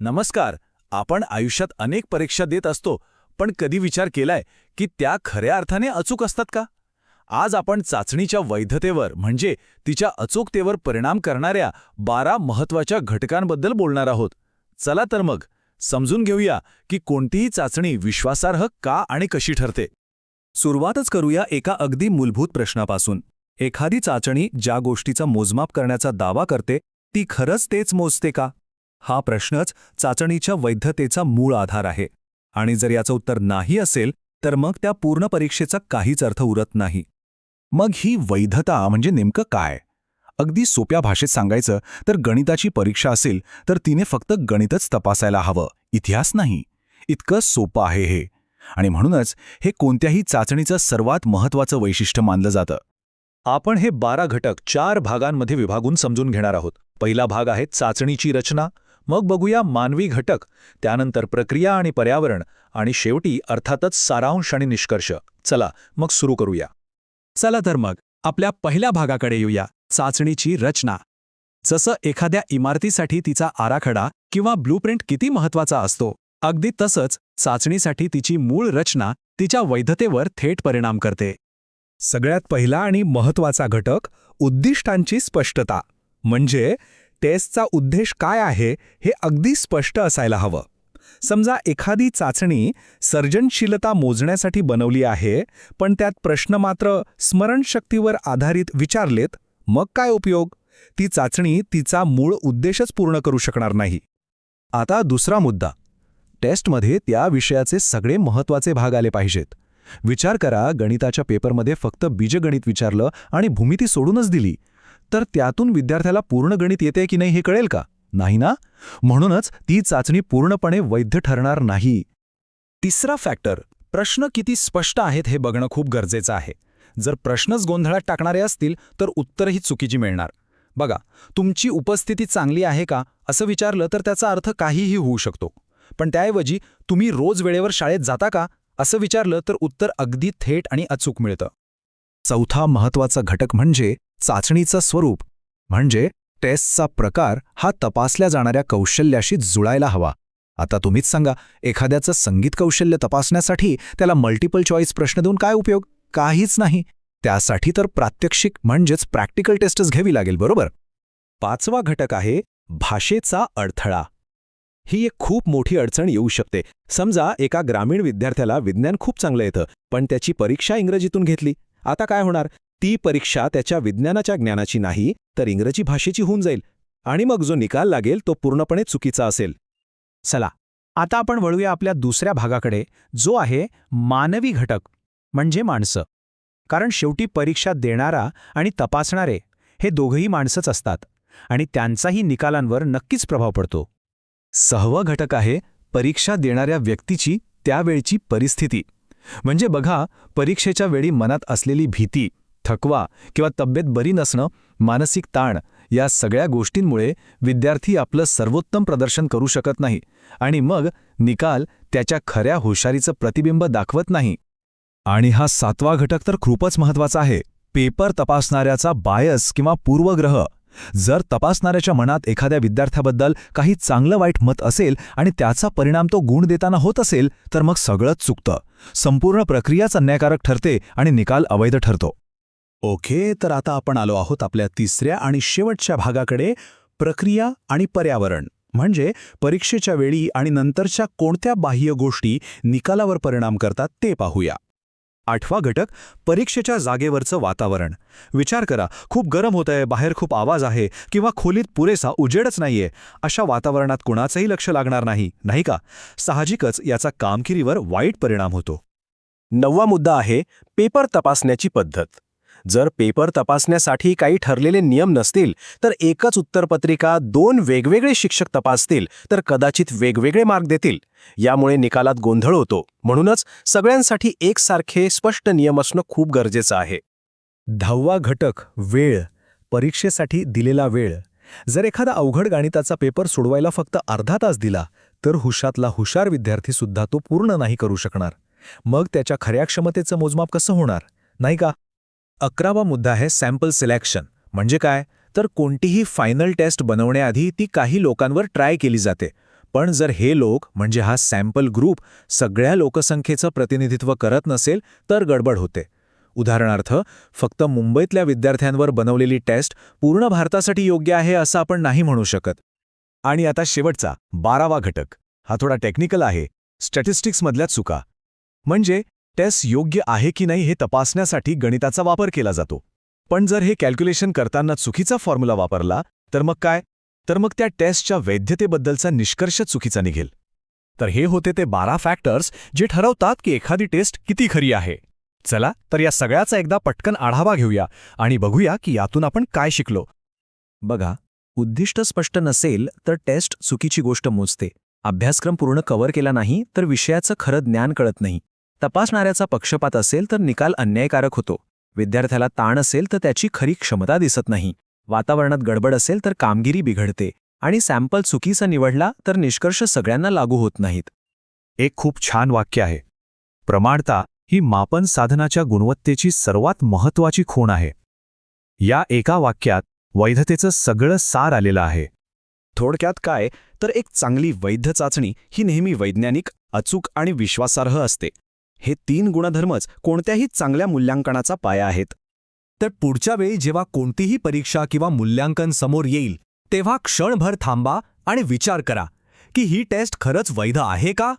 नमस्कार आपण आयुष्यात अनेक परीक्षा देत असतो पण कधी विचार केलाय की त्या खऱ्या अर्थाने अचूक असतात का? आज आपण चाचणीच्या वैधतेवर म्हणजे तिच्या अचूकतेवर परिणाम करणाऱ्या बारा महत्त्वाच्या घटकांबद्दल बोलणार आहोत. चला तर मग समजून घेऊया की कोणतीही चाचणी विश्वासार्ह का आणि कशी ठरते. सुरुवातच करूया एका अगदी मूलभूत प्रश्नापासून. एखादी चाचणी ज्या गोष्टीचा मोजमाप करण्याचा दावा करते ती खरंच तेच मोजते का? हा प्रश्नच चाचणीच्या वैधतेचा मूळ आधार आहे. आणि जर याचं उत्तर नाही असेल तर मग त्या पूर्ण परीक्षेचा काहीच अर्थ उरत नाही. मग ही वैधता म्हणजे नेमकं काय? अगदी सोप्या भाषेत सांगायचं तर गणिताची परीक्षा असेल तर तिने फक्त गणितच तपासायला हवं. इतिहास नाही. इतकं सोपं आहे हे. आणि म्हणूनच हे कोणत्याही चाचणीचं सर्वात महत्त्वाचं वैशिष्ट्य मानलं जातं. आपण हे बारा घटक चार भागांमध्ये विभागून समजून घेणार आहोत. पहिला भाग आहे चाचणीची रचना मग बघूया मानवी घटक त्यानंतर प्रक्रिया आणि पर्यावरण आणि शेवटी अर्थातच सारांश आणि निष्कर्ष. चला मग सुरू करूया. चला तर मग आपल्या पहिल्या भागाकडे येऊया चाचणीची रचना. जसं एखाद्या इमारतीसाठी तिचा आराखडा किंवा ब्लूप्रिंट किती महत्त्वाचा असतो अगदी तसंच चाचणीसाठी तिची मूळ रचना तिच्या वैधतेवर थेट परिणाम करते. सगळ्यात पहिला आणि महत्त्वाचा घटक उद्दिष्टांची स्पष्टता. म्हणजे टेस्टचा उद्देश काय आहे हे अगदी स्पष्ट असायला हवं. समजा एखादी चाचणी सर्जनशीलता मोजण्यासाठी बनवली आहे पण त्यात प्रश्न मात्र स्मरणशक्तीवर आधारित विचारलेत मग काय उपयोग? ती चाचणी तिचा मूळ उद्देशच पूर्ण करू शकणार नाही. आता दुसरा मुद्दा. टेस्टमध्ये त्या विषयाचे सगळे महत्त्वाचे भाग आले पाहिजेत. विचार करा गणिताच्या पेपरमध्ये फक्त बीजगणित विचारलं आणि भूमिती सोडूनच दिली. तर त्यातून विद्यार्थ्याला पूर्ण गणित येते की नाही हे कळेल का? नाही ना? म्हणूनच ती चाचणी पूर्णपणे वैध ठरणार नाही. तिसरा फॅक्टर प्रश्न किती स्पष्ट आहेत हे बघणं खूप गरजेचं आहे. जर प्रश्नच गोंधळात टाकणारे असतील तर उत्तरही चुकीची मिळणार. बघा तुमची उपस्थिती चांगली आहे का? असं विचारलं तर त्याचा अर्थ काहीही होऊ शकतो. पण त्याऐवजी तुम्ही रोज वेळेवर शाळेत जाता का? असं विचारलं तर उत्तर अगदी थेट आणि अचूक मिळतं. चौथा महत्त्वाचा घटक म्हणजे चाचणीचं स्वरूप म्हणजे टेस्टचा प्रकार हा तपासल्या जाणाऱ्या कौशल्याशी जुळायला हवा. आता तुम्हीच सांगा एखाद्याचं संगीत कौशल्य तपासण्यासाठी त्याला मल्टिपल चॉईस प्रश्न देऊन काय उपयोग? काहीच नाही. त्यासाठी तर प्रात्यक्षिक म्हणजेच प्रॅक्टिकल टेस्टच घ्यावी लागेल बरोबर? पाचवा घटक आहे भाषेचा अडथळा. ही एक खूप मोठी अडचण येऊ शकते. समजा एका ग्रामीण विद्यार्थ्याला विज्ञान खूप चांगलं येतं पण त्याची परीक्षा इंग्रजीतून घेतली. आता काय होणार? ती परीक्षा त्याच्या विज्ञानाच्या ज्ञानाची नाही तर इंग्रजी भाषेची होऊन जाईल. आणि मग जो निकाल लागेल तो पूर्णपणे चुकीचा असेल. चला आता आपण वळूया आपल्या दुसऱ्या भागाकडे जो आहे मानवी घटक म्हणजे माणसं. कारण शेवटी परीक्षा देणारा आणि तपासणारे हे दोघंही माणसंच असतात आणि त्यांचाही निकालांवर नक्कीच प्रभाव पडतो. सहावं घटक आहे परीक्षा देणाऱ्या व्यक्तीची त्यावेळची परिस्थिती. म्हणजे बघा परीक्षेच्या वेळी मनात असलेली भीती थकवा किंवा तब्येत बरी नसणं मानसिक ताण या सगळ्या गोष्टींमुळे विद्यार्थी आपलं सर्वोत्तम प्रदर्शन करू शकत नाही आणि मग निकाल त्याच्या खऱ्या हुशारीचं प्रतिबिंब दाखवत नाही. आणि हा सातवा घटक तर खूपच महत्त्वाचा आहे. पेपर तपासणाऱ्याचा बायस किंवा पूर्वग्रह. जर तपासणाऱ्याच्या मनात एखाद्या विद्यार्थ्याबद्दल काही चांगलं वाईट मत असेल आणि त्याचा परिणाम तो गुण देताना होत असेल तर मग सगळंच चुकतं. संपूर्ण प्रक्रियाच अन्यायकारक ठरते आणि निकाल अवैध ठरतो. ओके तर आता आपण आलो आहोत आपल्या तिसऱ्या आणि शेवटच्या भागाकडे प्रक्रिया आणि पर्यावरण. म्हणजे परीक्षेच्या वेळी आणि नंतरच्या कोणत्या बाह्य गोष्टी निकालावर परिणाम करतात ते पाहूया. आठवा घटक परीक्षेच्या जागेवरचं वातावरण. विचार करा खूप गरम होत आहे बाहेर खूप आवाज आहे किंवा खोलीत पुरेसा उजेडच नाहीये अशा वातावरणात कुणाचंही लक्ष लागणार नाही नाही का? साहजिकच याचा कामगिरीवर वाईट परिणाम होतो. नववा मुद्दा आहे पेपर तपासण्याची पद्धत. जर पेपर तपासण्यासाठी काही ठरलेले नियम नसतील तर एकच उत्तरपत्रिका दोन वेगवेगळे शिक्षक तपासतील तर कदाचित वेगवेगळे मार्क देतील. यामुळे निकालात गोंधळ होतो. म्हणूनच सगळ्यांसाठी एकसारखे स्पष्ट नियम असणं खूप गरजेचं आहे. दहावा घटक वेळ. परीक्षेसाठी दिलेला वेळ. जर एखादा अवघड गणिताचा पेपर सोडवायला फक्त अर्धा तास दिला तर हुशातला हुशार विद्यार्थीसुद्धा तो पूर्ण नाही करू शकणार. मग त्याच्या खऱ्या क्षमतेचं मोजमाप कसं होणार? नाही का? अकरावा मुद्दा आहे सॅम्पल सिलेक्शन म्हणजे काय? तर कोणतीही फायनल टेस्ट बनवण्याआधी ती काही लोकांवर ट्राय केली जाते. पण जर हे लोक म्हणजे हा सॅम्पल ग्रुप सगळ्या लोकसंख्येचं प्रतिनिधित्व करत नसेल तर गडबड होते. उदाहरणार्थ फक्त मुंबईतल्या विद्यार्थ्यांवर बनवलेली टेस्ट पूर्ण भारतासाठी योग्य आहे असं आपण नाही म्हणू शकत. आणि आता शेवटचा बारावा घटक. हा थोडा टेक्निकल आहे. स्टॅटिस्टिक्समधल्या चुका. म्हणजे टेस्ट योग्य आहे की नाही हे तपासण्यासाठी गणिताचा वापर केला जातो. पण जर हे कॅल्क्युलेशन करताना चुकीचा फॉर्म्युला वापरला तर मग काय? तर मग त्या टेस्टच्या वैधतेबद्दलचा निष्कर्ष चुकीचा निघेल. तर हे होते ते बारा फॅक्टर्स जे ठरवतात की एखादी टेस्ट किती खरी आहे. चला तर या सगळ्याचा एकदा पटकन आढावा घेऊया आणि बघूया की यातून आपण काय शिकलो. बघा उद्दिष्ट स्पष्ट नसेल तर टेस्ट चुकीची गोष्ट मोजते. अभ्यासक्रम पूर्ण कव्हर केला नाही तर विषयाचं खरं ज्ञान कळत नाही. तपासणाऱ्याचा पक्षपात असेल तर निकाल अन्यायकारक होतो. विद्यार्थ्याला ताण असेल तर त्याची खरी क्षमता दिसत नाही. वातावरणात गडबड असेल तर कामगिरी बिघडते आणि सॅम्पल चुकीचा निवडला तर निष्कर्ष सगळ्यांना लागू होत नाहीत. एक खूप छान वाक्य आहे. प्रमाणता ही मापन साधनाच्या गुणवत्तेची सर्वात महत्वाची खूण आहे. या एका वाक्यात वैधतेचं सगळं सार आलेलं आहे. थोडक्यात काय? तर एक चांगली वैध चाचणी ही नेहमी वैज्ञानिक अचूक आणि विश्वासार्ह असते. हे तीन गुणधर्मच कोणत्याही चांगल्या मूल्यांकनाचा पाया आहेत. तर पुढच्या वेळी जेव्हा कोणतीही परीक्षा किंवा मूल्यांकन समोर येईल तेव्हा क्षणभर थांबा आणि विचार करा की ही टेस्ट खरंच वैध आहे का?